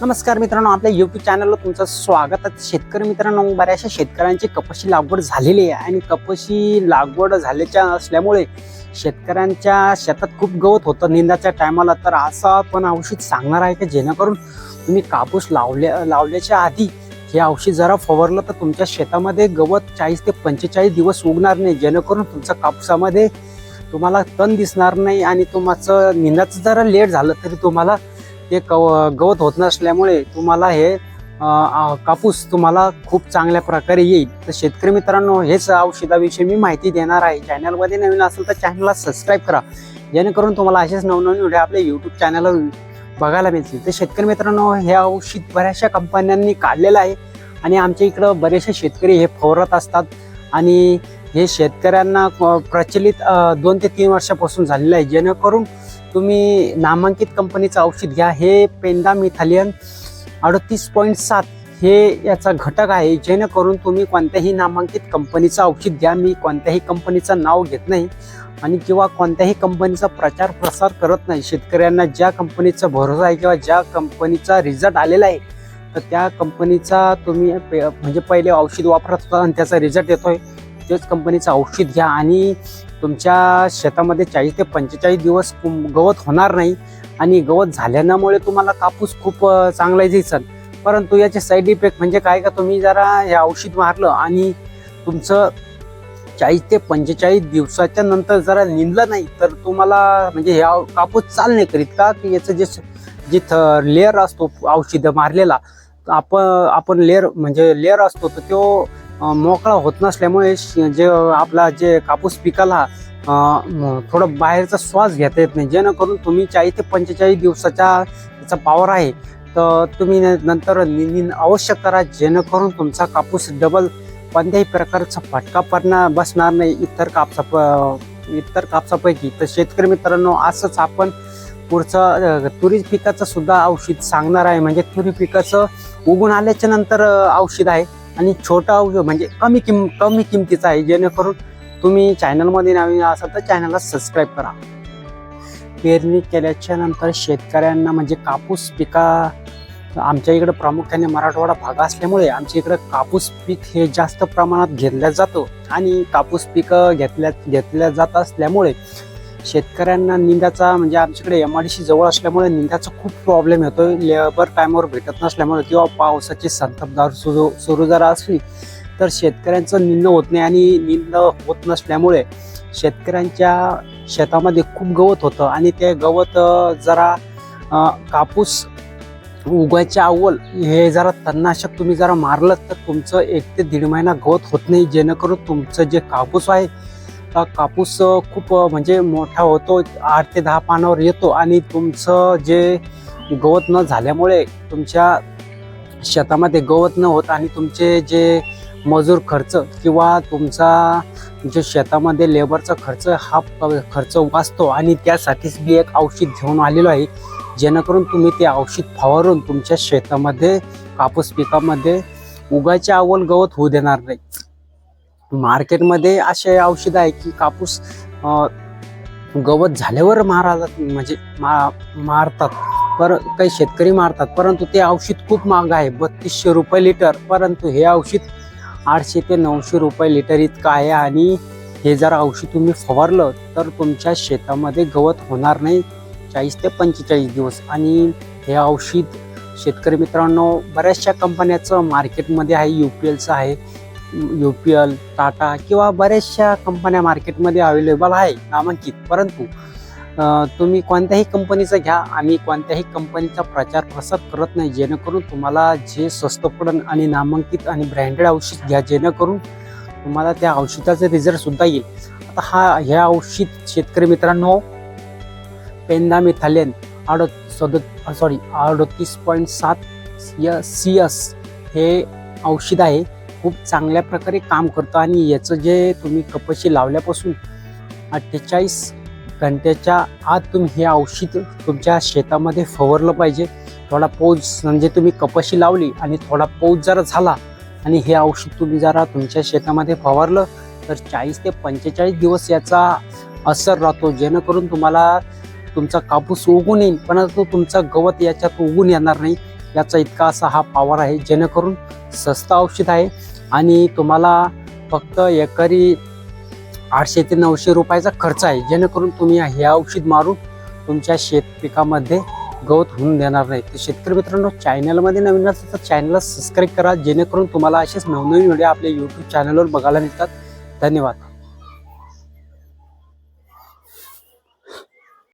नमस्कार मित्रांनो आपल्या युट्यूब चॅनलवर तुमचं स्वागत आहे. शेतकरी मित्रांनो बऱ्याचशा शेतकऱ्यांची कपाशी लागवड झालेली आहे आणि कपाशी लागवड झाल्याच्या असल्यामुळे शेतकऱ्यांच्या शेतात खूप गवत होतं. निंदाच्या टायमाला तर असं पण औषध सांगणार आहे की जेणेकरून तुम्ही कापूस लावल्या लावल्याच्या आधी हे औषध जरा फवारलं तर तुमच्या शेतामध्ये गवत चाळीस ते पंचेचाळीस दिवस उगणार नाही. जेणेकरून तुमच्या कापसामध्ये तुम्हाला तण दिसणार नाही आणि तुमचं निंदाचं जरा लेट झालं तरी तुम्हाला ते कव गवत होत नसल्यामुळे तुम्हाला हे कापूस तुम्हाला खूप चांगल्या प्रकारे येईल. तर शेतकरी मित्रांनो हेच औषधाविषयी मी माहिती देणार आहे. चॅनलमध्ये नवीन असेल तर चॅनलला सबस्क्राईब करा. जेणेकरून तुम्हाला असेच नवनवीन व्हिडिओ आपल्या यूट्यूब चॅनलवर बघायला मिळतील तर शेतकरी मित्रांनो हे औषध बऱ्याचशा कंपन्यांनी काढलेलं आहे आणि आमच्या इकडं बरेचसे शेतकरी हे फवारत असतात आणि हे शेतकऱ्यांना प्रचलित दोन ते तीन वर्षापासून झालेलं आहे. जेणेकरून तुम्ही नामांकित कंपनीचं औषध घ्या. हे पेंडामिथालियन अडतीस पॉईंट सात हे याचा घटक आहे. जेणेकरून तुम्ही कोणत्याही नामांकित कंपनीचं औषध घ्या. मी कोणत्याही कंपनीचं नाव घेत नाही आणि किंवा कोणत्याही कंपनीचा प्रचार प्रसार करत नाही. शेतकऱ्यांना ज्या कंपनीचा भरोसा आहे किंवा ज्या कंपनीचा रिझल्ट आलेला आहे तर त्या कंपनीचा तुम्ही पे- म्हणजे पहिले औषध वापरत होता आणि त्याचा रिझल्ट आहे तेच कंपनीचं औषध घ्या आणि तुमच्या शेतामध्ये चाळीस ते पंचेचाळीस दिवस गवत होणार नाही आणि गवत झाल्यामुळे तुम्हाला कापूस खूप चांगला दिसल. परंतु याचे साईड इफेक्ट म्हणजे काय का तुम्ही जरा हे औषध मारलं आणि तुमचं चाळीस ते पंचेचाळीस दिवसाच्या नंतर जरा निंदलं नाही तर तुम्हाला म्हणजे हे कापूस चाल नाही करीत का? की याचं जे जे लेअर असतो औषध मारलेला आपण आपण लेअर म्हणजे लेअर असतो तर तो मोकळा होत नसल्यामुळे जे आपला जे कापूस पिकाला थोडं बाहेरचा श्वास घेता येत नाही. जेणेकरून तुम्ही चाळीस ते पंचेचाळीस दिवसाचा त्याचा पॉवर आहे तर तुम्ही नंतर निंदन अवश्य करा जेणेकरून तुमचा कापूस डबल कोणत्याही प्रकारचा फटका पडणार बसणार नाही. इतर कापसा प- इतर कापसापैकी. तर शेतकरी मित्रांनो असंच आपण पुढचं तुरी पिकाचं सुद्धा औषध सांगणार आहे. म्हणजे तुरी पिकाचं उगून आल्याच्यानंतर औषध आहे. आणि छोटा म्हणजे कमी किम कमी किमतीचा आहे. जेणेकरून तुम्ही चॅनलमध्ये नवीन असाल तर चॅनलला सबस्क्राईब करा. पेरणी केल्याच्यानंतर शेतकऱ्यांना म्हणजे कापूस पिका आमच्या इकडं प्रामुख्याने मराठवाडा भाग असल्यामुळे आमच्या इकडं कापूस पीक हे जास्त प्रमाणात घेतलं जातं. आणि कापूस पिकं घेतल्या घेतल्या जात असल्यामुळे शेतकऱ्यांना निंदाचा म्हणजे आमच्याकडे एम आय डी जवळ असल्यामुळे निंदाचा खूप प्रॉब्लेम येतो लेबर टायमावर भेटत नसल्यामुळे किंवा पावसाची संततधार सुरू सुरू जर असली तर शेतकऱ्यांचं निंद होत नाही आणि निंद होत नसल्यामुळे शेतकऱ्यांच्या शेतामध्ये खूप गवत होतं आणि ते गवत जरा कापूस उगायच्या अव्वल हे जरा तणनाशक तुम्ही जरा मारलं तर तुमचं एक ते दीड महिना गवत होत नाही. जेणेकरून तुमचं जे कापूस आहे कापूस खूप म्हणजे मोठा होतो आठ ते दहा पानावर येतो आणि तुमचं जे गवत न झाल्यामुळे तुमच्या शेतामध्ये गवत न होत आणि तुमचे जे मजूर खर्च किंवा तुमचा जो शेतामध्ये लेबरचा खर्च हा खर्च वाचतो आणि त्यासाठीच मी एक औषध घेऊन आलेलो आहे जेणेकरून तुम्ही ते औषध फवारून तुमच्या शेतामध्ये कापूस पिकामध्ये उगायच्या अवल गवत होऊ देणार नाही. मार्केटमध्ये असे औषध आहे की कापूस गवत झाल्यावर मारा म्हणजे मा मारतात. पर काही शेतकरी मारतात परंतु ते औषध खूप महाग आहे. बत्तीसशे रुपये लिटर. परंतु हे औषध आठशे ते नऊशे रुपये लिटर इतकं आहे आणि हे जर औषध तुम्ही फवारलं तर तुमच्या शेतामध्ये गवत होणार नाही. चाळीस ते पंचेचाळीस दिवस. आणि हे औषध शेतकरी मित्रांनो बऱ्याचशा कंपन्याचं मार्केटमध्ये आहे यू पी एलचं आहे. यू पी एल टाटा किंवा बऱ्याचशा कंपन्या मार्केटमध्ये अवेलेबल आहे नामांकित. परंतु तुम्ही कोणत्याही कंपनीचं घ्या. आम्ही कोणत्याही कंपनीचा प्रचार प्रसार करत नाही. जेणेकरून तुम्हाला जे स्वस्त पडन आणि नामांकित आणि ब्रँडेड औषध घ्या. जेणेकरून तुम्हाला त्या औषधाचा रिझल्टसुद्धा येईल. आता हा ह्या औषध शेतकरी मित्रांनो पेंदामिथालेन आड सद सॉरी अडतीस पॉईंट सात सी एस हे औषध आहे. खूप चांगल्या प्रकारे काम करतं आणि याचं जे तुम्ही कपाशी लावल्यापासून अठ्ठेचाळीस घंट्याच्या आत तुम्ही हे औषध तुमच्या शेतामध्ये फवारलं पाहिजे. थोडा पाऊस म्हणजे तुम्ही कपाशी लावली आणि थोडा पाऊस जरा झाला आणि हे औषध तुम्ही जरा तुमच्या शेतामध्ये फवारलं तर चाळीस ते पंचेचाळीस दिवस याचा असर राहतो. जेणेकरून तुम्हाला तुमचा कापूस उगून येईल परंतु तुमचा गवत याच्यात उगून येणार नाही. याचा इतका असा हा पावर आहे जेणेकरून स्वस्त औषध आहे. आणि तुम्हाला फक्त एकरी आठशे ते नऊशे रुपयाचा खर्च आहे. जेणेकरून तुम्ही हे औषध मारून तुमच्या शेतपिकामध्ये गवत होऊन देणार नाही. तर शेतकरी मित्रांनो चॅनलमध्ये नवीन असेल तर चॅनलला सबस्क्राईब करा. जेणेकरून तुम्हाला असेच नवनवीन व्हिडिओ आपल्या यूट्यूब चॅनलवर बघायला मिळतात. धन्यवाद.